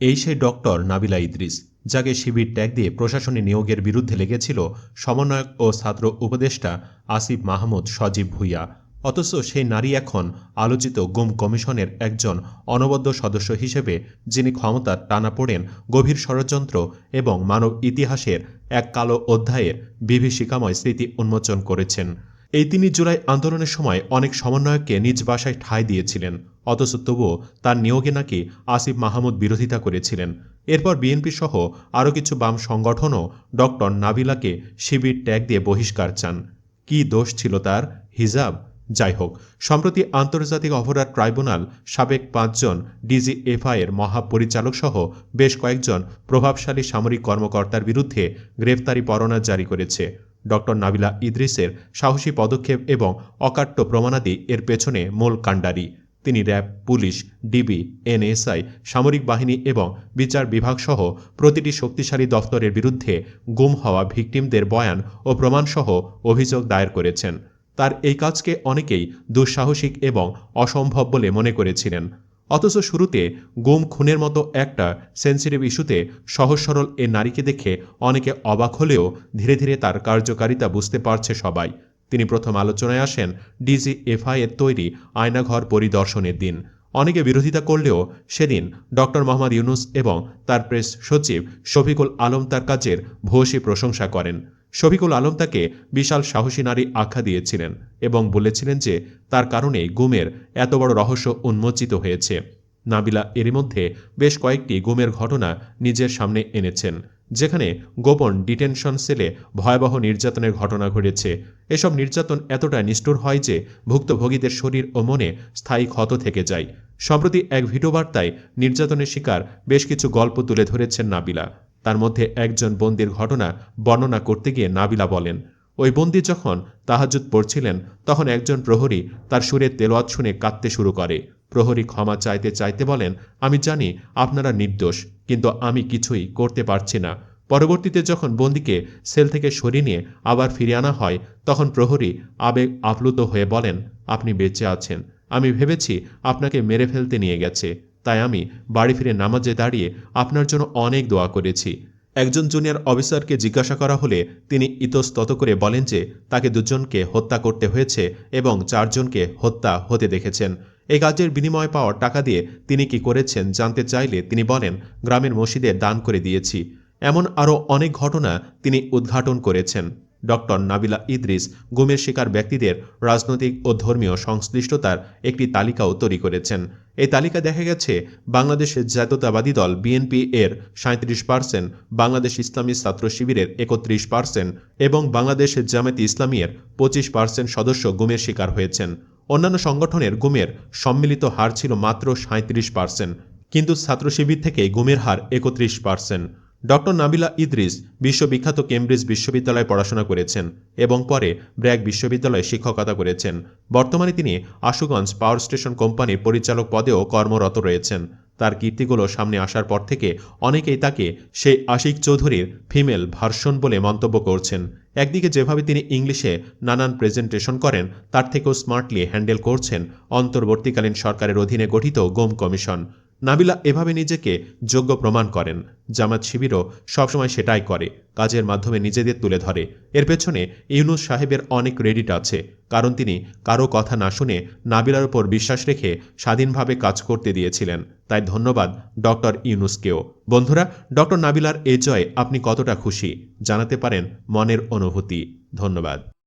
এই সেই ডক্টর নাবিলা ইদ্রিস, যাকে শিবির ট্যাগ দিয়ে প্রশাসনে নিয়োগের বিরুদ্ধে লেগেছিল সমন্বয়ক ও ছাত্র উপদেষ্টা আসিফ মাহমুদ সজীব ভুইয়া। অথচ সেই নারী এখন আলোচিত গুম কমিশনের একজন অনবদ্য সদস্য হিসেবে, যিনি ক্ষমতার টানা পড়েন গভীর ষড়যন্ত্র এবং মানব ইতিহাসের এক কালো অধ্যায়ের বিভীষিকাময় স্মৃতি উন্মোচন করেছেন। এই তিনি জুলাই আন্দোলনের সময় অনেক সমন্বয়ককে নিজ বাসায় ঠাঁই দিয়েছিলেন। অথচ তবুও তার নিয়োগে নাকি আসিফ মাহমুদ বিরোধিতা করেছিলেন। এরপর বিএনপি সহ আরও কিছু বাম সংগঠনও ডক্টর নাবিলাকে শিবির ট্যাগ দিয়ে বহিষ্কার চান। কী দোষ ছিল তার? হিজাব? যাই হোক, সম্প্রতি আন্তর্জাতিক অপরাধ ট্রাইব্যুনাল সাবেক পাঁচজন ডিজিএফআই এর মহাপরিচালক সহ বেশ কয়েকজন প্রভাবশালী সামরিক কর্মকর্তার বিরুদ্ধে গ্রেফতারি পরোয়ানা জারি করেছে। ডক্টর নাবিলা ইদ্রিসের সাহসী পদক্ষেপ এবং অকাট্য প্রমাণাদি এর পেছনে মূল কাণ্ডারি। তিনি র্যাব, পুলিশ, ডিবি, এনএসআই, সামরিক বাহিনী এবং বিচার বিভাগ সহ প্রতিটি শক্তিশালী দফতরের বিরুদ্ধে গুম হওয়া ভিকটিমদের বয়ান ও প্রমাণসহ অভিযোগ দায়ের করেছেন। তার এই কাজকে অনেকেই দুঃসাহসিক এবং অসম্ভব বলে মনে করেছিলেন। অথচ শুরুতে গুম খুনের মতো একটা সেন্সিটিভ ইস্যুতে সহজ সরল এ নারীকে দেখে অনেকে অবাক হলেও ধীরে ধীরে তার কার্যকারিতা বুঝতে পারছে সবাই। তিনি প্রথম আলোচনায় আসেন ডিজিএফআই এর তৈরি আয়নাঘর পরিদর্শনের দিন। অনেকে বিরোধিতা করলেও সেদিন ডক্টর মোহাম্মদ ইউনুস এবং তার প্রেস সচিব শফিকুল আলম তার কাজের ভূয়সী প্রশংসা করেন। শফিকুল আলম তাকে বিশাল সাহসী নারী আখ্যা দিয়েছিলেন এবং বলেছিলেন যে তার কারণেই গুমের এত বড় রহস্য উন্মোচিত হয়েছে। নাবিলা এরই মধ্যে বেশ কয়েকটি গুমের ঘটনা নিজের সামনে এনেছেন। যেখানে গোপন ডিটেনশন সেলে ভয়াবহ নির্যাতনের ঘটনা ঘটেছে। এসব নির্যাতন এতটা নিষ্ঠুর হয় যে ভুক্তভোগীদের শরীর ও মনে স্থায়ী ক্ষত থেকে যায়। সম্প্রতি এক ভিডিও বার্তায় নির্যাতনের শিকার বেশ কিছু গল্প তুলে ধরেছেন নাবিলা। তার মধ্যে একজন বন্দির ঘটনা বর্ণনা করতে গিয়ে নাবিলা বলেন, ওই বন্দি যখন তাহাজুদ পড়ছিলেন, তখন একজন প্রহরী তার সুরে তেলোয়াত শুনে কাঁদতে শুরু করে। প্রহরী ক্ষমা চাইতে চাইতে বলেন, আমি জানি আপনারা নির্দোষ, কিন্তু আমি কিছুই করতে পারছি না। পরবর্তীতে যখন বন্দিকে সেল থেকে সরিয়ে নিয়ে আবার ফিরে আনা হয়, তখন প্রহরী আবেগ আপ্লুত হয়ে বলেন, আপনি বেঁচে আছেন। আমি ভেবেছি আপনাকে মেরে ফেলতে নিয়ে গেছে। তাই আমি বাড়ি ফিরে নামাজে দাঁড়িয়ে আপনার জন্য অনেক দোয়া করেছি। একজন জুনিয়র অফিসারকে জিজ্ঞাসা করা হলে তিনি ইতস্তত করে বলেন যে, তাকে দুজনকে হত্যা করতে হয়েছে এবং চারজনকে হত্যা হতে দেখেছেন। এই কাজের বিনিময়ে পাওয়া টাকা দিয়ে তিনি কি করেছেন জানতে চাইলে তিনি বলেন, গ্রামের মসজিদে দান করে দিয়েছি। এমন আরও অনেক ঘটনা তিনি উদ্ঘাটন করেছেন। ডক্টর নাবিলা ইদ্রিস গুমের শিকার ব্যক্তিদের রাজনৈতিক ও ধর্মীয় সংশ্লিষ্টতার একটি তালিকাও তৈরি করেছেন। এই তালিকা দেখা গেছে, বাংলাদেশের জাতীয়তাবাদী দল বিএনপি এর সাঁত্রিশ পার্সেন্ট, বাংলাদেশ ইসলামী ছাত্র শিবিরের একত্রিশ পার্সেন্ট এবং বাংলাদেশের জামায়াতে ইসলামীর পঁচিশ পার্সেন্ট সদস্য গুমের শিকার হয়েছেন। অন্যান্য সংগঠনের গুমের সম্মিলিত হার ছিল মাত্র সাঁত্রিশ পার্সেন্ট, কিন্তু ছাত্র শিবির থেকে গুমের হার একত্রিশ পার্সেন্ট। ডক্টর নাবিলা ইদ্রিস বিশ্ববিখ্যাত কেমব্রিজ বিশ্ববিদ্যালয়ে পড়াশোনা করেছেন এবং পরে ব্র্যাক বিশ্ববিদ্যালয়ে শিক্ষকতা করেছেন। বর্তমানে তিনি আশুগঞ্জ পাওয়ার স্টেশন কোম্পানির পরিচালক পদেও কর্মরত রয়েছেন। তার কীর্তিগুলো সামনে আসার পর থেকে অনেকেই তাকে সেই আশিক চৌধুরীর ফিমেল ভার্সন বলে মন্তব্য করছেন। একদিকে যেভাবে তিনি ইংলিশে নানান প্রেজেন্টেশন করেন, তার থেকেও স্মার্টলি হ্যান্ডেল করছেন অন্তর্বর্তীকালীন সরকারের অধীনে গঠিত গোম কমিশন। নাবিলা এভাবে নিজেকে যোগ্য প্রমাণ করেন। জামাত শিবিরও সবসময় সেটাই করে, কাজের মাধ্যমে নিজেদের তুলে ধরে। এর পেছনে ইউনুস সাহেবের অনেক ক্রেডিট আছে, কারণ তিনি কারও কথা না শুনে নাবিলার উপর বিশ্বাস রেখে স্বাধীনভাবে কাজ করতে দিয়েছিলেন। তাই ধন্যবাদ ডক্টর ইউনুসকেও। বন্ধুরা, ডক্টর নাবিলার এই জয়ে আপনি কতটা খুশি? জানাতে পারেন মনের অনুভূতি। ধন্যবাদ।